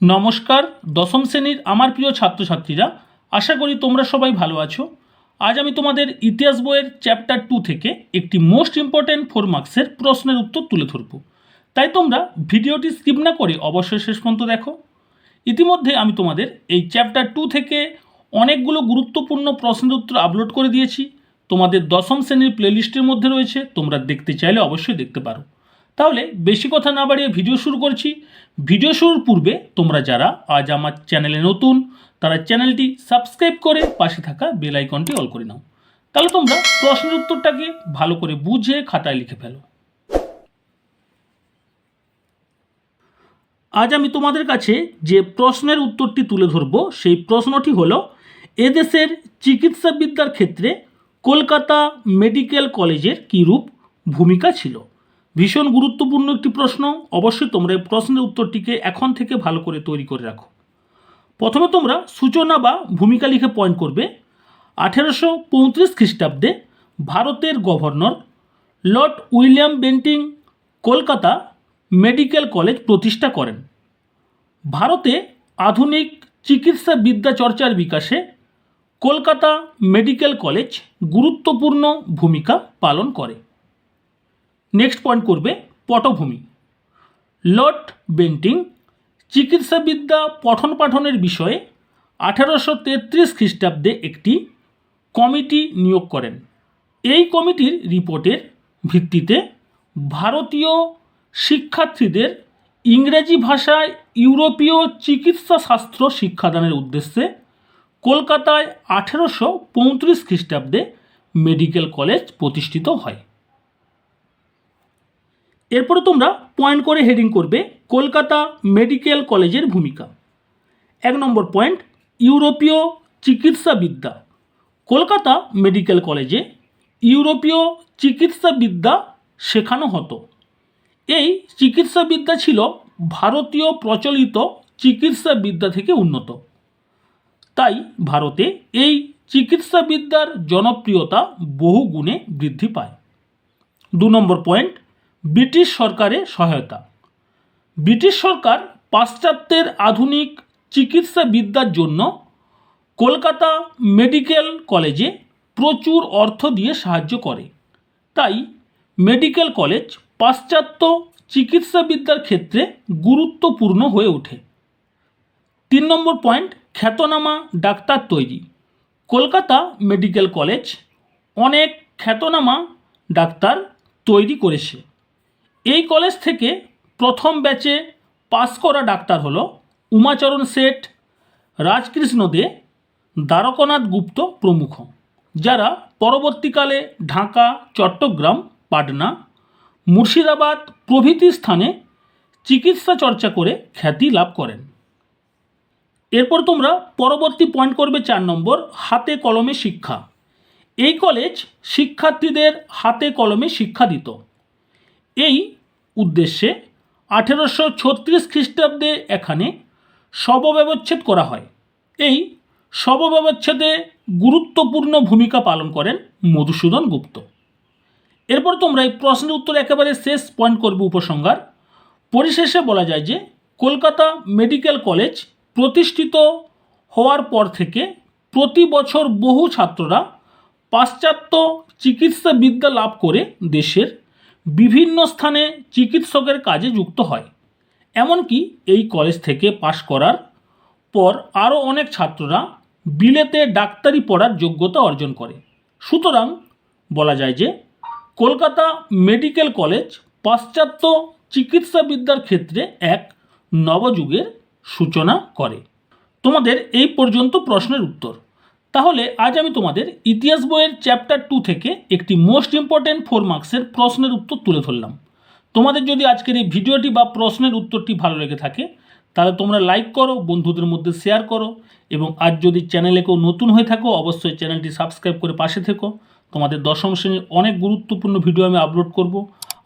নমস্কার, দশম শ্রেণির আমার প্রিয় ছাত্রছাত্রীরা, আশা করি তোমরা সবাই ভালো আছো। আজ আমি তোমাদের ইতিহাস বইয়ের চ্যাপ্টার টু থেকে একটি মোস্ট ইম্পর্ট্যান্ট ফোর মার্কসের প্রশ্নের উত্তর তুলে ধরব। তাই তোমরা ভিডিওটি স্কিপ না করে অবশ্যই শেষ পর্যন্ত দেখো। ইতিমধ্যে আমি তোমাদের এই চ্যাপ্টার টু থেকে অনেকগুলো গুরুত্বপূর্ণ প্রশ্নের উত্তর আপলোড করে দিয়েছি। তোমাদের দশম শ্রেণির প্লেলিস্টের মধ্যে রয়েছে, তোমরা দেখতে চাইলে অবশ্যই দেখতে পারো। তাহলে বেশি কথা না বাড়িয়ে ভিডিও শুরু করছি। ভিডিও শুরুর পূর্বে তোমরা যারা আজ আমার চ্যানেলে নতুন, তারা চ্যানেলটি সাবস্ক্রাইব করে পাশে থাকা বেল আইকনটি অল করে নাও। তাহলে তোমরা প্রশ্নের উত্তরটাকে ভালো করে বুঝে খাতায় লিখে ফেলো। আজ আমি তোমাদের কাছে যে প্রশ্নের উত্তরটি তুলে ধরব, সেই প্রশ্নটি হলো, এদেশের চিকিৎসাবিদ্যার ক্ষেত্রে কলকাতা মেডিকেল কলেজের কীরূপ ভূমিকা ছিল? ভীষণ গুরুত্বপূর্ণ একটি প্রশ্ন। অবশ্যই তোমরা এই প্রশ্নের উত্তরটিকে এখন থেকে ভালো করে তৈরি করে রাখো। প্রথমে তোমরা সূচনা বা ভূমিকা লিখে পয়েন্ট করবে। আঠেরোশো পঁয়ত্রিশ খ্রিস্টাব্দে ভারতের governor lord William Bentinck Kolkata medical college প্রতিষ্ঠা করেন। ভারতে আধুনিক চিকিৎসা বিদ্যা চর্চার বিকাশে কলকাতা মেডিকেল কলেজ গুরুত্বপূর্ণ ভূমিকা পালন করে। নেক্সট পয়েন্ট করবে পটভূমি। লর্ড বেন্টিং চিকিৎসাবিদ্যা পঠন পাঠনের বিষয়ে আঠারোশো তেত্রিশ খ্রিস্টাব্দে একটি কমিটি নিয়োগ করেন। এই কমিটির রিপোর্টের ভিত্তিতে ভারতীয় শিক্ষার্থীদের ইংরেজি ভাষায় ইউরোপীয় চিকিৎসা শাস্ত্র শিক্ষাদানের উদ্দেশ্যে কলকাতায় আঠেরোশো পঁয়ত্রিশ খ্রিস্টাব্দে মেডিকেল কলেজ প্রতিষ্ঠিত হয়। এরপরে তোমরা পয়েন্ট করে হেডিং করবে কলকাতা মেডিকেল কলেজের ভূমিকা। এক নম্বর পয়েন্ট ইউরোপীয় চিকিৎসাবিদ্যা। কলকাতা মেডিকেল কলেজে ইউরোপীয় চিকিৎসাবিদ্যা শেখানো হতো। এই চিকিৎসাবিদ্যা ছিল ভারতীয় প্রচলিত চিকিৎসাবিদ্যা থেকে উন্নত। তাই ভারতে এই চিকিৎসাবিদ্যার জনপ্রিয়তা বহু গুণে বৃদ্ধি পায়। দু নম্বর পয়েন্ট ব্রিটিশ সরকারের সহায়তা। ব্রিটিশ সরকার পাশ্চাত্যের আধুনিক চিকিৎসা বিদ্যার জন্য কলকাতা মেডিকেল কলেজে প্রচুর অর্থ দিয়ে সাহায্য করে। তাই মেডিকেল কলেজ পাশ্চাত্য চিকিৎসাবিদ্যার ক্ষেত্রে গুরুত্বপূর্ণ হয়ে ওঠে। তিন নম্বর পয়েন্ট, খ্যাতনামা ডাক্তার তৈরি। কলকাতা মেডিকেল কলেজ অনেক খ্যাতনামা ডাক্তার তৈরি করেছে। এই কলেজ থেকে প্রথম ব্যাচে পাস করা ডাক্তার হলো উমাচরণ শেঠ রাজকৃষ্ণ দে, দ্বারকনাথ গুপ্ত প্রমুখ, যারা পরবর্তীকালে ঢাকা, চট্টগ্রাম, পাটনা, মুর্শিদাবাদ প্রভৃতি স্থানে চিকিৎসা চর্চা করে খ্যাতি লাভ করেন। এরপর তোমরা পরবর্তী পয়েন্ট করবে চার নম্বর, হাতে কলমে শিক্ষা। এই কলেজ শিক্ষার্থীদের হাতে কলমে শিক্ষা দিত। এই উদ্দেশ্যে আঠেরোশো ছত্রিশ খ্রিস্টাব্দে এখানে শবব্যবচ্ছেদ করা হয়। এই শবব্যবচ্ছেদে গুরুত্বপূর্ণ ভূমিকা পালন করেন মধুসূদন গুপ্ত। এরপর তোমরা এই প্রশ্নের উত্তর একেবারে শেষ পয়েন্ট করবে উপসংহার। পরিশেষে বলা যায় যে কলকাতা মেডিকেল কলেজ প্রতিষ্ঠিত হওয়ার পর থেকে প্রতি বছর বহু ছাত্ররা পাশ্চাত্য চিকিৎসা বিদ্যা লাভ করে দেশের বিভিন্ন স্থানে চিকিৎসকের কাজে যুক্ত হয়। এমনকি এই কলেজ থেকে পাশ করার পর আরও অনেক ছাত্ররা বিলেতে ডাক্তারি পড়ার যোগ্যতা অর্জন করে। সুতরাং বলা যায় যে কলকাতা মেডিকেল কলেজ পাশ্চাত্য চিকিৎসাবিদ্যার ক্ষেত্রে এক নবযুগের সূচনা করে। তোমাদের এই পর্যন্ত প্রশ্নের উত্তর। তাহলে আজ আমি তোমাদের ইতিহাস বইয়ের চ্যাপ্টার টু থেকে একটি মোস্ট ইম্পর্ট্যান্ট ফোর মার্কসের প্রশ্নের উত্তর তুলে ধরলাম। তোমাদের যদি আজকের এই ভিডিওটি বা প্রশ্নের উত্তরটি ভালো লেগে থাকে, তাহলে তোমরা লাইক করো, বন্ধুদের মধ্যে শেয়ার করো এবং আজ যদি চ্যানেলে কেউ নতুন হয়ে থাকো, অবশ্যই চ্যানেলটি সাবস্ক্রাইব করে পাশে থেকো। তোমাদের দশম শ্রেণির অনেক গুরুত্বপূর্ণ ভিডিও আমি আপলোড করব।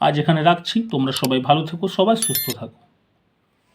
আজ এখানে রাখছি। তোমরা সবাই ভালো থেকো, সবাই সুস্থ থাকো।